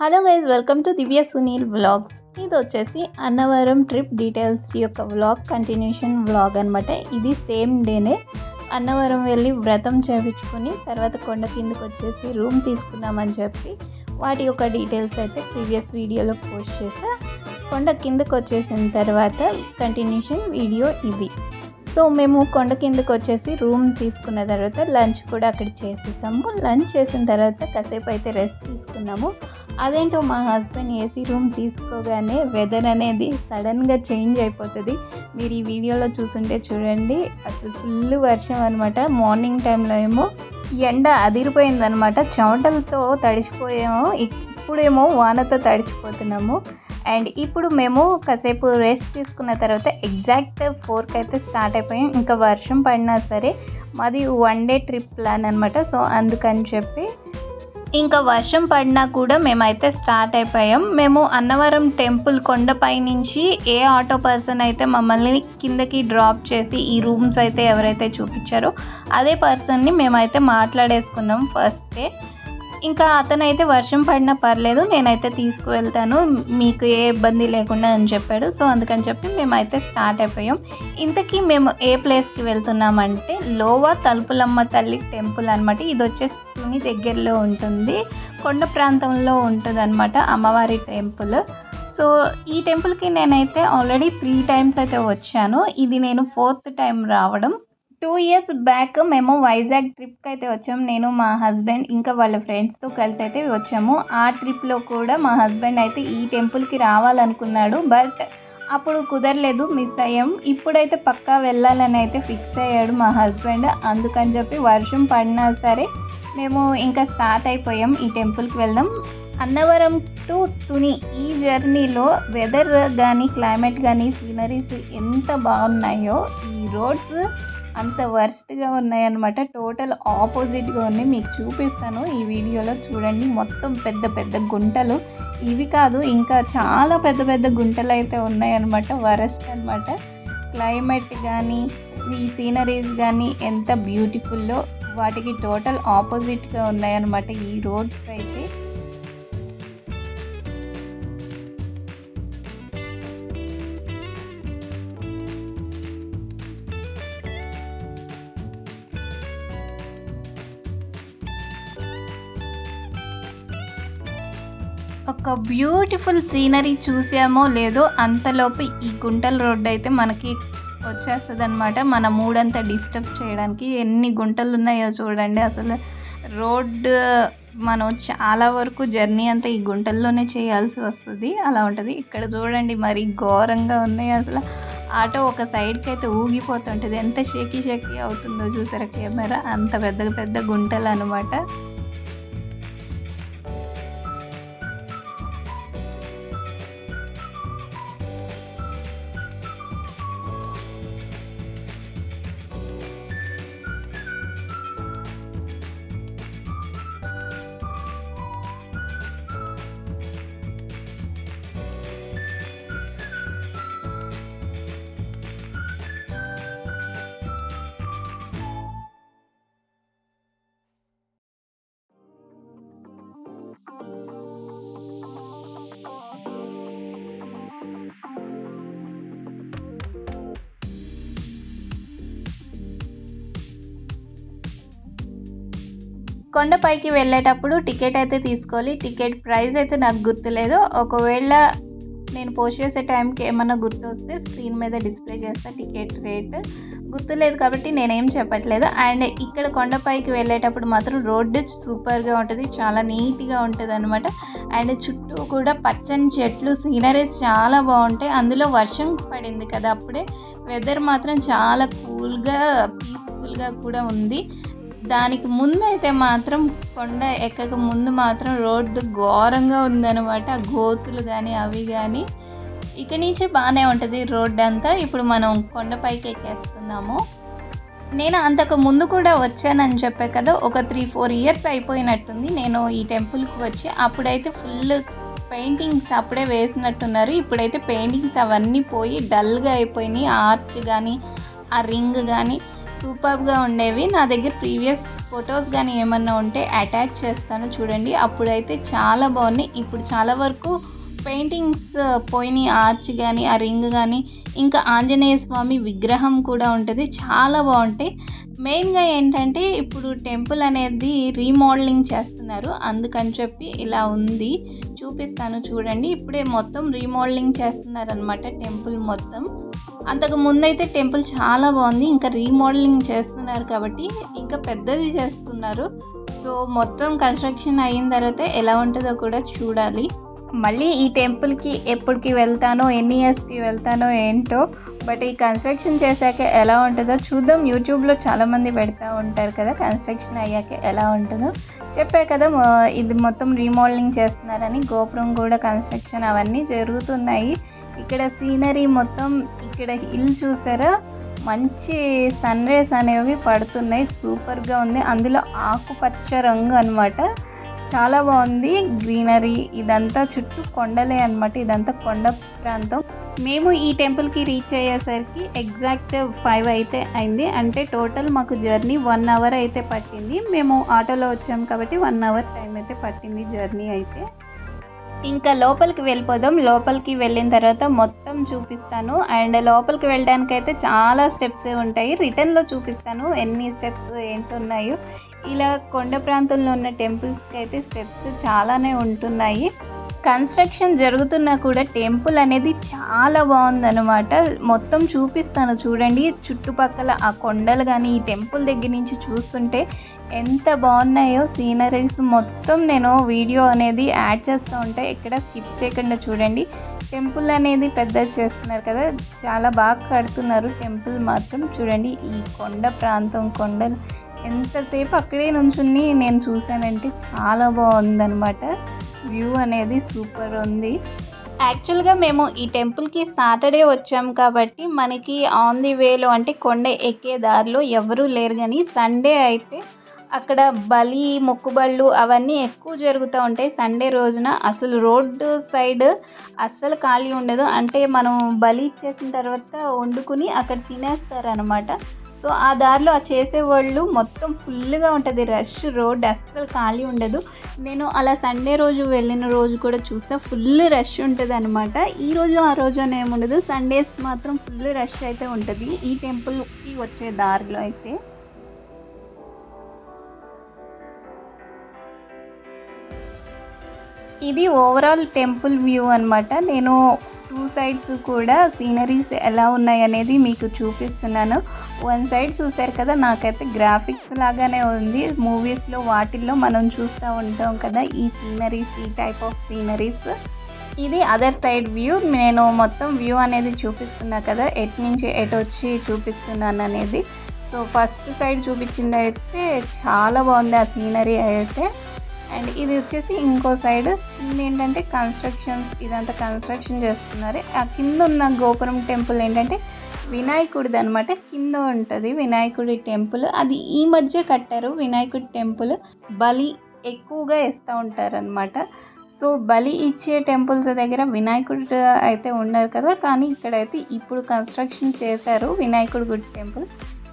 Hello guys welcome to Divya Sunil vlogs. ఇది వచ్చేసి Annavaram trip details యొక్క వ్లాగ్ కంటిన్యూషన్ వ్లాగ్ అనమాట ఇది సేమ్ డేనే అన్నవరం వెళ్ళి వ్రతం చేయించుకుని తర్వాత కొండ కిందకి వచ్చేసి రూమ్ తీసుకున్నామని చెప్పి వాటి యొక్క డీటెయిల్స్ అయితే ప్రీవియస్ వీడియోలో పోస్ట్ చేసా కొండ కిందకి వచ్చేసిన తర్వాత కంటిన్యూషన్ వీడియో ఇది. సో మేము కొండ కిందకి వచ్చేసి రూమ్ తీసుకున్న తర్వాత లంచ్ కూడా అక్కడ చేసేసాము. లంచ్ చేసిన తర్వాత కాసేపు అయితే రెస్ట్ తీసుకున్నాము. అదేంటో మా హస్బెండ్ ఏసీ రూమ్ తీసుకోగానే వెదర్ అనేది సడన్గా చేంజ్ అయిపోతుంది. మీరు ఈ వీడియోలో చూసుంటే చూడండి అసలు ఫుల్ వర్షం అనమాట మార్నింగ్ టైంలో ఏమో ఎండ అదిరిపోయిందనమాట చెమటలతో తడిచిపోయాము. ఇప్పుడేమో వానతో తడిచిపోతున్నాము. అండ్ ఇప్పుడు మేము కాసేపు రెస్ట్ తీసుకున్న తర్వాత ఎగ్జాక్ట్ ఫోర్కి అయితే స్టార్ట్ అయిపోయాం. ఇంకా వర్షం పడినా సరే మాది వన్ డే ట్రిప్ ప్లాన్ అనమాట సో అందుకని చెప్పి ఇంకా వర్షం పడినా కూడా మేమైతే స్టార్ట్ అయిపోయాం. మేము అన్నవరం టెంపుల్ కొండపై నుంచి ఏ ఆటో పర్సన్ అయితే మమ్మల్ని కిందకి డ్రాప్ చేసి ఈ రూమ్స్ అయితే ఎవరైతే చూపించారో అదే పర్సన్ని మేమైతే మాట్లాడేసుకున్నాం ఫస్ట్ డే. ఇంకా అతనైతే వర్షం పడినా పర్లేదు నేనైతే తీసుకువెళ్తాను మీకు ఏ ఇబ్బంది లేకుండా అని చెప్పాడు. సో అందుకని చెప్పి మేమైతే స్టార్ట్ అయిపోయాం. ఇంతకీ మేము ఏ ప్లేస్కి వెళ్తున్నామంటే లోవా తలుపులమ్మ తల్లి టెంపుల్ అనమాట ఇది వచ్చేసి తుని దగ్గరలో ఉంటుంది. కొండ ప్రాంతంలో ఉంటుంది అనమాట అమ్మవారి టెంపుల్. సో ఈ టెంపుల్కి నేనైతే ఆల్రెడీ త్రీ టైమ్స్ అయితే వచ్చాను. ఇది నేను ఫోర్త్ టైం రావడం. టూ ఇయర్స్ బ్యాక్ మేము వైజాగ్ ట్రిప్కి అయితే వచ్చాము. నేను మా హస్బెండ్ ఇంకా వాళ్ళ ఫ్రెండ్స్తో కలిసి అయితే వచ్చాము. ఆ ట్రిప్లో కూడా మా హస్బెండ్ అయితే ఈ టెంపుల్కి రావాలనుకున్నాడు. బట్ అప్పుడు కుదరలేదు మిస్ అయ్యాం. ఇప్పుడైతే పక్కా వెళ్ళాలని అయితే ఫిక్స్ అయ్యాడు మా హస్బెండ్. అందుకని చెప్పి వర్షం పడినా సరే మేము ఇంకా స్టార్ట్ అయిపోయాం. ఈ టెంపుల్కి వెళ్దాం. అన్నవరం టు తుని ఈ జర్నీలో వెదర్ కానీ క్లైమేట్ కానీ సీనరీస్ ఎంత బాగున్నాయో ఈ రోడ్స్ అంత వర్స్ట్గా ఉన్నాయన్నమాట. టోటల్ ఆపోజిట్గా ఉన్నాయి. మీకు చూపిస్తాను ఈ వీడియోలో చూడండి. మొత్తం పెద్ద పెద్ద గుంటలు. ఇవి కాదు ఇంకా చాలా పెద్ద పెద్ద గుంటలు అయితే ఉన్నాయన్నమాట. వరస్ట్ అనమాట క్లైమేట్ కానీ ఈ సీనరీస్ కానీ ఎంత బ్యూటిఫుల్లో వాటికి టోటల్ ఆపోజిట్గా ఉన్నాయన్నమాట. ఈ రోడ్స్ అయితే ఒక బ్యూటిఫుల్ సీనరీ చూసామో లేదో అంతలోపు ఈ గుంటల రోడ్డు అయితే మనకి వచ్చేస్తుంది అనమాట మన మూడంతా డిస్టర్బ్ చేయడానికి ఎన్ని గుంటలు ఉన్నాయో చూడండి. అసలు రోడ్డు మనం చాలా వరకు జర్నీ అంతా ఈ గుంటల్లోనే చేయాల్సి వస్తుంది. అలా ఉంటుంది. ఇక్కడ చూడండి మరి ఘోరంగా ఉన్నాయి. అసలు ఆటో ఒక సైడ్కి అయితే ఊగిపోతుంటుంది. ఎంత షేకీ షేకీ అవుతుందో చూసారా కెమెరా? అంత పెద్ద పెద్ద గుంటలు అనమాట కొండపైకి వెళ్ళేటప్పుడు టికెట్ అయితే తీసుకోవాలి. టికెట్ ప్రైస్ అయితే నాకు గుర్తులేదు. ఒకవేళ నేను పోస్ట్ చేసే టైంకి ఏమన్నా గుర్తు వస్తే స్క్రీన్ మీద డిస్ప్లే చేస్తా టికెట్ రేట్. గుర్తులేదు కాబట్టి నేనేం చెప్పట్లేదు. అండ్ ఇక్కడ కొండపైకి వెళ్ళేటప్పుడు మాత్రం రోడ్డు సూపర్గా ఉంటుంది. చాలా నీట్గా ఉంటుంది అనమాట అండ్ చుట్టూ కూడా పచ్చని చెట్లు సీనరీస్ చాలా బాగుంటాయి. అందులో వర్షం పడింది కదా అప్పుడే. వెదర్ మాత్రం చాలా కూల్గా పీస్ఫుల్గా కూడా ఉంది. దానికి ముందు అయితే మాత్రం కొండ ఎక్కక ముందు మాత్రం రోడ్డు ఘోరంగా ఉందన్నమాట. గోతులు కానీ అవి కానీ ఇక నుంచే బాగానే ఉంటుంది రోడ్డు అంతా. ఇప్పుడు మనం కొండపైకి ఎక్కేస్తున్నాము నేను అంతకు ముందు కూడా వచ్చానని చెప్పే కదా ఒక త్రీ ఫోర్ ఇయర్స్ అయిపోయినట్టుంది. నేను ఈ టెంపుల్కి వచ్చి అప్పుడైతే ఫుల్ పెయింటింగ్స్ అప్పుడే వేసినట్టున్నారు. ఇప్పుడైతే పెయింటింగ్స్ అవన్నీ పోయి డల్గా అయిపోయినాయి. ఆర్చ్ కానీ ఆ రింగ్ కానీ సూపర్గా ఉండేవి. నా దగ్గర ప్రీవియస్ ఫొటోస్ కానీ ఏమన్నా ఉంటే అటాచ్ చేస్తాను చూడండి. అప్పుడైతే చాలా బాగున్నాయి. ఇప్పుడు చాలా వరకు పెయింటింగ్స్ పోయినాయి ఆర్చ్ కానీ ఆ రింగ్ కానీ ఇంకా ఆంజనేయ స్వామి విగ్రహం కూడా ఉంటుంది. చాలా బాగుంటాయి. మెయిన్గా ఏంటంటే ఇప్పుడు టెంపుల్ అనేది రీమోడలింగ్ చేస్తున్నారు. అందుకని చెప్పి ఇలా ఉంది. చూపిస్తాను చూడండి. ఇప్పుడే మొత్తం రీమోడలింగ్ చేస్తున్నారు అనమాట టెంపుల్ మొత్తం. అంతకు ముందైతే టెంపుల్ చాలా బాగుంది. ఇంకా రీమోడలింగ్ చేస్తున్నారు కాబట్టి ఇంకా పెద్దది చేస్తున్నారు. సో మొత్తం కన్స్ట్రక్షన్ అయిన తర్వాత ఎలా ఉంటుందో కూడా చూడాలి. మళ్ళీ ఈ టెంపుల్కి ఎప్పటికి వెళ్తానో ఎన్ని ఇయర్స్కి వెళ్తానో ఏంటో బట్ ఈ కన్స్ట్రక్షన్ చేశాక ఎలా ఉంటుందో చూద్దాం. యూట్యూబ్లో చాలామంది పెడతా ఉంటారు కదా కన్స్ట్రక్షన్ అయ్యాక ఎలా ఉంటుందో. చెప్పా కదా ఇది మొత్తం రీమోడలింగ్ చేస్తున్నారని గోపురం కూడా కన్స్ట్రక్షన్ అవన్నీ జరుగుతున్నాయి. ఇక్కడ సీనరీ మొత్తం ఇక్కడ హిల్ చూసారా? మంచి సన్ రేస్ అనేవి పడుతున్నాయి. సూపర్గా ఉంది. అందులో ఆకుపచ్చ రంగు అన్నమాట. చాలా బాగుంది. గ్రీనరీ ఇదంతా చుట్టూ కొండలే అన్నమాట. ఇదంతా కొండ ప్రాంతం. మేము ఈ టెంపుల్కి రీచ్ అయ్యేసరికి ఎగ్జాక్ట్ ఫైవ్ అయితే అయింది. అంటే టోటల్ మాకు జర్నీ వన్ అవర్ అయితే పట్టింది. మేము ఆటోలో వచ్చాము కాబట్టి వన్ అవర్ టైం అయితే పట్టింది జర్నీ అయితే. ఇంకా లోపలికి వెళ్ళిపోదాం. లోపలికి వెళ్ళిన తర్వాత మొత్తం చూపిస్తాను. అండ్ లోపలికి వెళ్ళడానికి అయితే చాలా స్టెప్స్ ఉంటాయి. రిటర్న్లో చూపిస్తాను ఎన్ని స్టెప్స్ ఏంటున్నాయో. ఇలా కొండ ప్రాంతంలో ఉన్న టెంపుల్స్కి అయితే స్టెప్స్ చాలానే ఉంటున్నాయి. కన్స్ట్రక్షన్ జరుగుతున్నా కూడా టెంపుల్ అనేది చాలా బాగుందన్నమాట. మొత్తం చూపిస్తాను చూడండి. చుట్టుపక్కల ఆ కొండలు కానీ ఈ టెంపుల్ దగ్గర నుంచి చూస్తుంటే ఎంత బాగున్నాయో సీనరీస్ మొత్తం నేను వీడియో అనేది యాడ్ చేస్తూ ఉంటే ఇక్కడ స్కిప్ చేయకుండా చూడండి. టెంపుల్ అనేది పెద్ద చేస్తున్నారు కదా చాలా బాగా కడుతున్నారు. టెంపుల్ మాత్రం చూడండి ఈ కొండ ప్రాంతం కొండలు ఎంతసేపు అక్కడే నుంచుని నేను చూశానంటే చాలా బాగుందనమాట వ్యూ అనేది సూపర్ ఉంది. యాక్చువల్గా మేము ఈ టెంపుల్కి సాటర్డే వచ్చాం కాబట్టి మనకి ఆన్ ది వేలో అంటే కొండ ఎక్కే దారిలో ఎవరూ లేరు కానీ సండే అయితే అక్కడ బలి మొక్కుబళ్ళు అవన్నీ ఎక్కువ జరుగుతూ ఉంటాయి. సండే రోజున అసలు రోడ్డు సైడ్ అస్సలు ఖాళీ ఉండదు. అంటే మనం బలి ఇచ్చేసిన తర్వాత వండుకుని అక్కడ తినేస్తారు అనమాట సో ఆ దారిలో ఆ చేసేవాళ్ళు మొత్తం ఫుల్గా ఉంటుంది. రష్ రోడ్ అస్సలు ఖాళీ ఉండదు. నేను అలా సండే రోజు వెళ్ళిన రోజు కూడా చూస్తే ఫుల్ రష్ ఉంటుంది అనమాట ఈ రోజు ఆ రోజు అని ఏముండదు. సండేస్ మాత్రం ఫుల్ రష్ అయితే ఉంటుంది. ఈ టెంపుల్కి వచ్చే దారిలో అయితే. ఇది ఓవరాల్ టెంపుల్ వ్యూ అనమాట నేను టూ సైడ్స్ కూడా సీనరీస్ ఎలా ఉన్నాయి అనేది మీకు చూపిస్తున్నాను. వన్ సైడ్ చూసారు కదా నాకైతే గ్రాఫిక్స్ లాగానే ఉంది. మూవీస్లో వాటిల్లో మనం చూస్తూ ఉంటాం కదా ఈ సీనరీస్ ఈ టైప్ ఆఫ్ సీనరీస్ ఇది అదర్ సైడ్ వ్యూ నేను మొత్తం వ్యూ అనేది చూపిస్తున్నా కదా ఎటు నుంచి ఎటు వచ్చి చూపిస్తున్నాను అనేది. సో ఫస్ట్ సైడ్ చూపించింది అయితే చాలా బాగుంది ఆ సీనరీ అయితే. అండ్ ఇది వచ్చేసి ఇంకో సైడ్. కింద ఏంటంటే కన్స్ట్రక్షన్స్ ఇదంతా కన్స్ట్రక్షన్ చేస్తున్నారు. ఆ కింద ఉన్న గోపురం టెంపుల్ ఏంటంటే వినాయకుడిది అనమాట కింద ఉంటుంది వినాయకుడి టెంపుల్. అది ఈ మధ్య కట్టారు వినాయకుడి టెంపుల్. బలి ఎక్కువగా వేస్తూ ఉంటారనమాట సో బలి ఇచ్చే టెంపుల్స్ దగ్గర వినాయకుడు అయితే ఉండరు కదా. కానీ ఇక్కడైతే ఇప్పుడు కన్స్ట్రక్షన్ చేశారు వినాయకుడి గుడి టెంపుల్.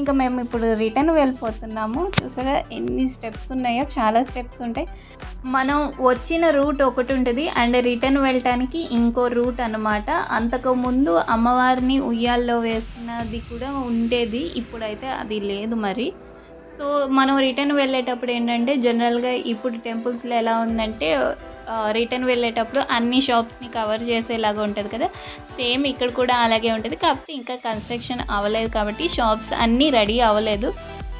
ఇంకా మేము ఇప్పుడు రిటర్న్ వెళ్ళిపోతున్నాము. చూసారా ఎన్ని స్టెప్స్ ఉన్నాయో చాలా స్టెప్స్ ఉంటాయి. మనం వచ్చిన రూట్ ఒకటి ఉంటుంది అండ్ రిటర్న్ వెళ్ళటానికి ఇంకో రూట్ అనమాట అంతకుముందు అమ్మవారిని ఉయ్యాల్లో వేసినది కూడా ఉండేది ఇప్పుడైతే అది లేదు మరి. సో మనం రిటర్న్ వెళ్ళేటప్పుడు ఏంటంటే జనరల్గా ఇప్పుడు టెంపుల్స్లో ఎలా ఉందంటే రిటర్న్ వెళ్ళేటప్పుడు అన్ని షాప్స్ని కవర్ చేసేలాగా ఉంటుంది కదా. సేమ్ ఇక్కడ కూడా అలాగే ఉంటుంది. కాకపోతే ఇంకా కన్స్ట్రక్షన్ అవ్వలేదు కాబట్టి షాప్స్ అన్నీ రెడీ అవ్వలేదు.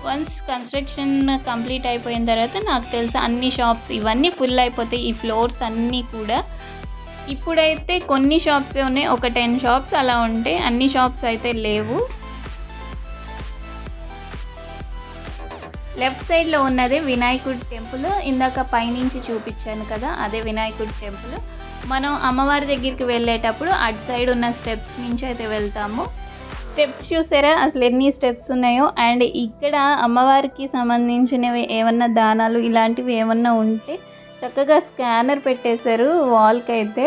వన్స్ కన్స్ట్రక్షన్ కంప్లీట్ అయిపోయిన తర్వాత నాకు తెలుసు అన్ని షాప్స్ ఇవన్నీ ఫుల్ అయిపోతాయి. ఈ ఫ్లోర్స్ అన్నీ కూడా ఇప్పుడైతే కొన్ని షాప్స్ ఉన్నాయి. ఒక టెన్ షాప్స్ అలా ఉంటాయి అన్ని షాప్స్ అయితే లేవు. లెఫ్ట్ సైడ్లో ఉన్నదే వినాయకుడి టెంపుల్. ఇందాక పైనుంచి చూపించాను కదా అదే వినాయకుడి టెంపుల్. మనం అమ్మవారి దగ్గరికి వెళ్ళేటప్పుడు అటు సైడ్ ఉన్న స్టెప్స్ నుంచి అయితే వెళ్తాము. స్టెప్స్ చూసారా? అసలు ఎన్ని స్టెప్స్ ఉన్నాయో? అండ్ ఇక్కడ అమ్మవారికి సంబంధించినవి ఏమన్నా దానాలు ఇలాంటివి ఏమన్నా ఉంటే చక్కగా స్కానర్ పెట్టేశారు వాల్కి అయితే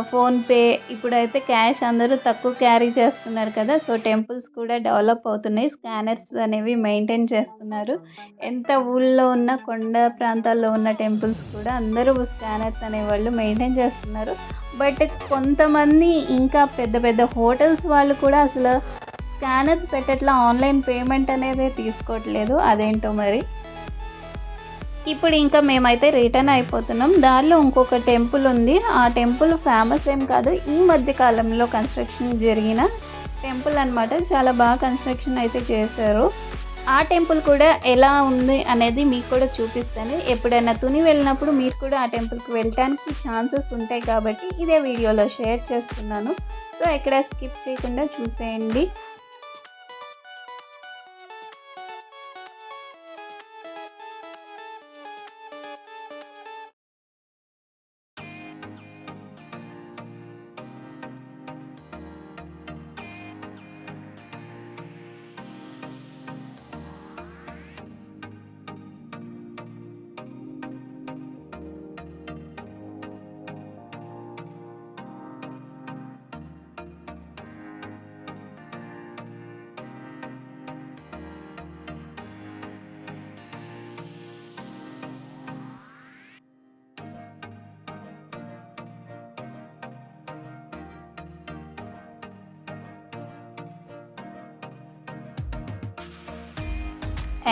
ఫోన్పే ఇప్పుడైతే క్యాష్ అందరూ తక్కువ క్యారీ చేస్తున్నారు కదా. సో టెంపుల్స్ కూడా డెవలప్ అవుతున్నాయి. స్కానర్స్ అనేవి మెయింటైన్ చేస్తున్నారు. ఎంత ఊళ్ళో ఉన్న కొండ ప్రాంతాల్లో ఉన్న టెంపుల్స్ కూడా అందరూ స్కానర్స్ అనేవాళ్ళు మెయింటైన్ చేస్తున్నారు. బట్ కొంతమంది ఇంకా పెద్ద పెద్ద హోటల్స్ వాళ్ళు కూడా అసలు స్కానర్స్ పెట్టట్లా ఆన్లైన్ పేమెంట్ అనేది తీసుకోవట్లేదు. అదేంటో మరి? ఇప్పుడు ఇంకా మేమైతే రిటర్న్ అయిపోతున్నాం. దారిలో ఇంకొక టెంపుల్ ఉంది. ఆ టెంపుల్ ఫేమస్ ఏం కాదు. ఈ మధ్య కాలంలో కన్స్ట్రక్షన్ జరిగిన టెంపుల్ అనమాట చాలా బాగా కన్స్ట్రక్షన్ అయితే చేశారు. ఆ టెంపుల్ కూడా ఎలా ఉంది అనేది మీకు కూడా చూపిస్తాను. ఎప్పుడైనా తుని వెళ్ళినప్పుడు మీరు కూడా ఆ టెంపుల్కి వెళ్ళటానికి ఛాన్సెస్ ఉంటాయి కాబట్టి ఇదే వీడియోలో షేర్ చేస్తున్నాను. సో ఎక్కడ స్కిప్ చేయకుండా చూసేయండి.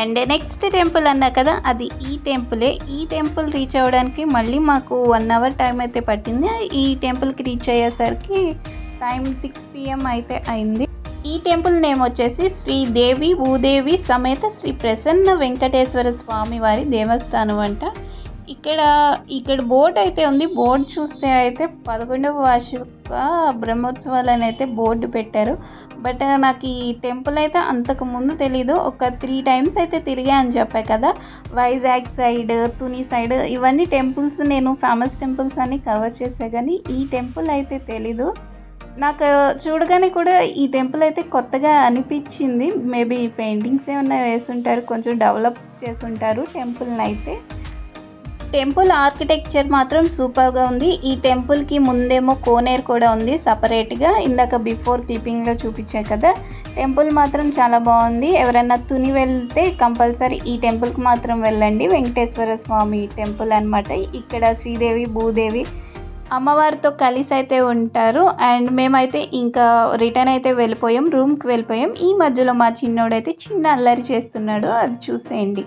అండ్ నెక్స్ట్ టెంపుల్ అన్నా కదా అది ఈ టెంపులే. ఈ టెంపుల్ రీచ్ అవ్వడానికి మళ్ళీ మాకు వన్ అవర్ టైం అయితే పట్టింది. ఈ టెంపుల్కి రీచ్ అయ్యేసరికి టైం సిక్స్ పిఎం అయితే అయింది. ఈ టెంపుల్ నేమ్ వచ్చేసి శ్రీదేవి భూదేవి సమేత శ్రీ ప్రసన్న వెంకటేశ్వర స్వామి వారి దేవస్థానం అంట. ఇక్కడ ఇక్కడ బోర్డు అయితే ఉంది. బోర్డు చూస్తే అయితే పదకొండవ వార్షిక బ్రహ్మోత్సవాలని అయితే బోర్డు పెట్టారు. బట్ నాకు ఈ టెంపుల్ అయితే అంతకు ముందు తెలీదు. ఒక త్రీ టైమ్స్ అయితే తిరిగా అని చెప్పా కదా. వైజాగ్ సైడ్ తుని సైడ్ ఇవన్నీ టెంపుల్స్ నేను ఫేమస్ టెంపుల్స్ అన్ని కవర్ చేసా కానీ ఈ టెంపుల్ అయితే తెలీదు. నాకు చూడగానే కూడా ఈ టెంపుల్ అయితే కొత్తగా అనిపించింది. మేబీ పెయింటింగ్స్ ఏమైనా వేసుంటారు కొంచెం డెవలప్ చేసుంటారు టెంపుల్ని అయితే. టెంపుల్ ఆర్కిటెక్చర్ మాత్రం సూపర్గా ఉంది. ఈ టెంపుల్కి ముందేమో కోనేరు కూడా ఉంది. సపరేట్గా ఇందాక బిఫోర్ క్లిప్పింగ్లో చూపించాయి కదా. టెంపుల్ మాత్రం చాలా బాగుంది. ఎవరైనా తుని వెళ్తే కంపల్సరీ ఈ టెంపుల్కి మాత్రం వెళ్ళండి. వెంకటేశ్వర స్వామి టెంపుల్ అనమాట ఇక్కడ శ్రీదేవి భూదేవి అమ్మవారితో కలిసి అయితే ఉంటారు. అండ్ మేమైతే ఇంకా రిటర్న్ అయితే వెళ్ళిపోయాం. రూమ్కి వెళ్ళిపోయాం. ఈ మధ్యలో మా చిన్నోడైతే చిన్న అల్లరి చేస్తున్నాడు. అది చూసేయండి.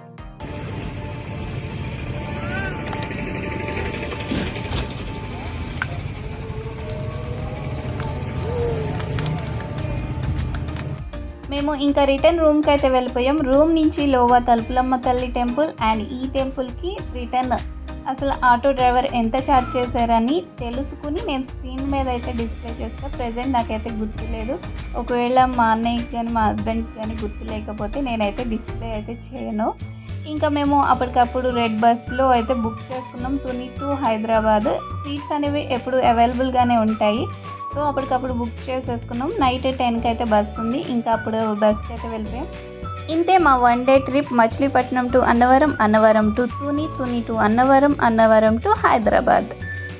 మేము ఇంకా రిటర్న్ రూమ్కి అయితే వెళ్ళిపోయాం. రూమ్ నుంచి లోవా తలుపులమ్మ తల్లి టెంపుల్ అండ్ ఈ టెంపుల్కి రిటర్న్. అసలు ఆటో డ్రైవర్ ఎంత ఛార్జ్ చేశారని తెలుసుకుని నేను స్క్రీన్ మీద అయితే డిస్ప్లే చేస్తా. ప్రజెంట్ నాకైతే గుర్తులేదు ఒకవేళ మా అన్నయ్యకి కానీ మా హస్బెండ్కి కానీ గుర్తు లేకపోతే నేనైతే డిస్ప్లే అయితే చేయను. ఇంకా మేము అప్పటికప్పుడు రెడ్ బస్లో అయితే బుక్ చేసుకున్నాం. తుని టు హైదరాబాద్. సీట్స్ అనేవి ఎప్పుడు అవైలబుల్గానే ఉంటాయి. సో అప్పటికప్పుడు బుక్ చేసేసుకున్నాం. నైట్ టెన్కి అయితే బస్ ఉంది. ఇంకా అప్పుడు బస్కి అయితే వెళ్ళిపోయాం. ఇంతే మా one day trip Machilipatnam to Annavaram Annavaram to Tuni Tuni to Annavaram Annavaram to Hyderabad.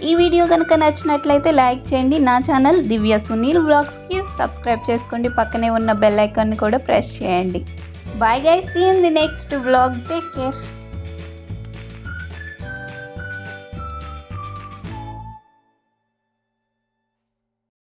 ఈ వీడియో కనుక నచ్చినట్లయితే లైక్ చేయండి. నా ఛానల్ దివ్య సునీల్ బ్లాగ్స్కి సబ్స్క్రైబ్ చేసుకోండి. పక్కనే ఉన్న బెల్ ఐకాన్ని కూడా ప్రెస్ చేయండి. Bye guys see in the next vlog take care